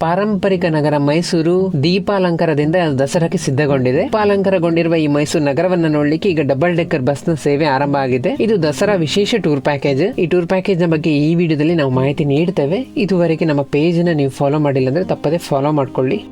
ಪಾರಂಪರಿಕ ನಗರ ಮೈಸೂರು ದೀಪಾಲಂಕಾರದಿಂದ ದಸರಾಕ್ಕೆ ಸಿದ್ಧಗೊಂಡಿದೆ. ದೀಪಾಲಂಕಾರಗೊಂಡಿರುವ ಈ ಮೈಸೂರು ನಗರವನ್ನ ನೋಡ್ಲಿಕ್ಕೆ ಈಗ ಡಬಲ್ ಡೆಕ್ಕರ್ ಬಸ್ನ ಸೇವೆ ಆರಂಭ ಆಗಿದೆ. ಇದು ದಸರಾ ವಿಶೇಷ ಟೂರ್ ಪ್ಯಾಕೇಜ್ ಈ ಟೂರ್ ಪ್ಯಾಕೇಜ್ನ ಬಗ್ಗೆ ಈ ವಿಡಿಯೋದಲ್ಲಿ ನಾವು ಮಾಹಿತಿ ನೀಡ್ತೇವೆ. ಇದುವರೆಗೆ ನಮ್ಮ ಪೇಜ್ನ ನೀವು ಫಾಲೋ ಮಾಡಿಲ್ಲ ಅಂದ್ರೆ ತಪ್ಪದೆ ಫಾಲೋ ಮಾಡ್ಕೊಳ್ಳಿ.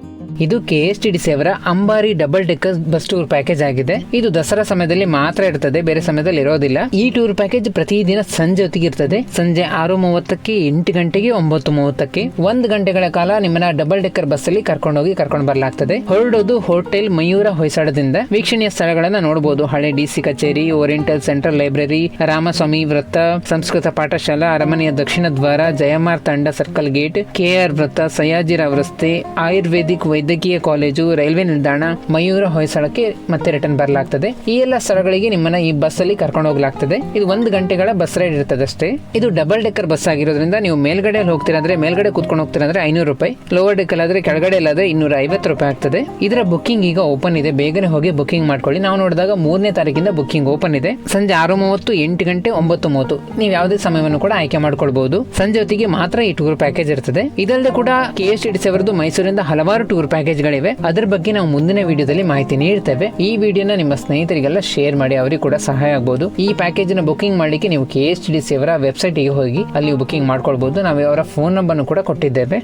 ಇದು K S T D C ಅವರ Ambari double decker bus tour package ಆಗಿದೆ. ಇದು ದಸರಾ ಸಮಯದಲ್ಲಿ ಮಾತ್ರ ಇರ್ತದೆ, ಬೇರೆ ಸಮಯದಲ್ಲಿ ಇರೋದಿಲ್ಲ. ಈ ಟೂರ್ ಪ್ಯಾಕೇಜ್ ಪ್ರತಿದಿನ ಸಂಜೆ ಹೊತ್ತಿಗೆ ಇರ್ತದೆ. ಸಂಜೆ ಆರು ಮೂವತ್ತಕ್ಕೆ ಎಂಟು ಗಂಟೆಗೆ ಒಂಬತ್ತು ಮೂವತ್ತಕ್ಕೆ. ಒಂದು ಗಂಟೆಗಳ ಕಾಲ ನಿಮ್ಮನ್ನ ಡಬಲ್ ಡೆಕ್ಕರ್ ಬಸ್ ಅಲ್ಲಿ ಕರ್ಕೊಂಡು ಹೋಗಿ ಕರ್ಕೊಂಡು ಬರಲಾಗ್ತದೆ. ಹೊರಡೋದು ಹೋಟೆಲ್ ಮಯೂರ ಹೊಯ್ಸಳದಿಂದ. ವೀಕ್ಷಣೀಯ ಸ್ಥಳಗಳನ್ನ ನೋಡಬಹುದು ಹಳೆ ಡಿಸಿ ಕಚೇರಿ, ಓರಿಯೆಂಟಲ್ ಸೆಂಟ್ರಲ್ ಲೈಬ್ರರಿ, ರಾಮಸ್ವಾಮಿ ವೃತ್ತ, ಸಂಸ್ಕೃತ ಪಾಠಶಾಲಾ, ಅರಮನೆಯ ದಕ್ಷಿಣ ದ್ವಾರ, ಜಯಮಾರ್ ತಂಡ ಸರ್ಕಲ್ ಗೇಟ್ ಕೆಆರ್ ವೃತ್ತ, ಸಯಾಜಿರಾವ್ ರಸ್ತೆ, ಆಯುರ್ವೇದಿಕ್ ವೈದ್ಯಕೀಯ ಕಾಲೇಜು, ರೈಲ್ವೆ ನಿಲ್ದಾಣ, ಮಯೂರ ಹೊಯ್ಸಳಕ್ಕೆ ಮತ್ತೆ ರಿಟರ್ನ್ ಬರಲಾಗ್ತದೆ. ಈ ಎಲ್ಲ ಸ್ಥಳಗಳಿಗೆ ನಿಮ್ಮನ್ನ ಈ ಬಸ್ ಅಲ್ಲಿ ಕರ್ಕೊಂಡು ಹೋಗ್ಲಾಗ್ತದೆ. ಇದು ಒಂದು ಗಂಟೆಗಳ ಬಸ್ ರೈಡ್ ಇರ್ತದೆ ಅಷ್ಟೇ ಇದು ಡಬಲ್ ಡೆಕ್ಕರ್ ಬಸ್ ಆಗಿರೋದ್ರಿಂದ ನೀವು ಮೇಲ್ಗಡೆ ಹೋಗ್ತೀರಾ ಅಂದ್ರೆ ಮೇಲ್ಗಡೆ ಕೂತ್ಕೊಂಡು ಹೋಗ್ತೀರಾ ಅಂದ್ರೆ ಐನೂರು ರೂಪಾಯಿ. ಲೋವರ್ ಡೆಕ್ ಆದ್ರೆ ಕೆಳಗಡೆ ಇಲ್ಲಾದ್ರೆ ಇನ್ನೂರ ಐವತ್ತು ರೂಪಾಯಿ ಆಗ್ತದೆ. ಇದರ ಬುಕ್ಕಿಂಗ್ ಈಗ ಓಪನ್ ಇದೆ. ಬೇಗನೆ ಹೋಗಿ ಬುಕ್ಕಿಂಗ್ ಮಾಡ್ಕೊಳ್ಳಿ. ನಾವು ನೋಡಿದಾಗ ಮೂರನೇ ತಾರೀಕಿಂದ ಬುಕ್ಕಿಂಗ್ ಓಪನ್ ಇದೆ. ಸಂಜೆ ಆರು ಮೂವತ್ತು, ಎಂಟು ಗಂಟೆ ಒಂಬತ್ತು ಮೂವತ್ತು. ನೀವು ಯಾವುದೇ ಸಮಯವನ್ನು ಕೂಡ ಆಯ್ಕೆ ಮಾಡ್ಕೊಳ್ಬಹುದು. ಸಂಜೆ ಹೊತ್ತಿಗೆ ಮಾತ್ರ ಈ ಟೂರ್ ಪ್ಯಾಕೇಜ್ ಇರ್ತದೆ. ಇದಲ್ಲದೆ ಕೂಡ ಕೆ ಎಸ್ ಟಿ ಮೈಸೂರಿಂದ ಹಲವಾರು ಟೂರ್ ಪ್ಯಾಕೇಜ್ಗಳಿವೆ ಅದರ ಬಗ್ಗೆ ನಾವು ಮುಂದಿನ ವಿಡಿಯೋದಲ್ಲಿ ಮಾಹಿತಿ ನೀಡ್ತೇವೆ. ಈ ವಿಡಿಯೋನ ನಿಮ್ಮ ಸ್ನೇಹಿತರಿಗೆಲ್ಲ ಶೇರ್ ಮಾಡಿ ಅವರಿಗೆ ಕೂಡ ಸಹಾಯ ಆಗಬಹುದು ಈ ಪ್ಯಾಕೇಜ್ನ ಬುಕಿಂಗ್ ಮಾಡಲಿಕ್ಕೆ ನೀವು ಕೆ ಎಸ್ ಡಿ ಸಿ ಅವರ ವೆಬ್ಸೈಟ್ಗೆ ಹೋಗಿ, ಅಲ್ಲಿ ಬುಕಿಂಗ್ ಮಾಡ್ಕೊಳ್ಬಹುದು ನಾವು ಅವರ ಫೋನ್ ನಂಬರ್ ಕೂಡ ಕೊಟ್ಟಿದ್ದೇವೆ.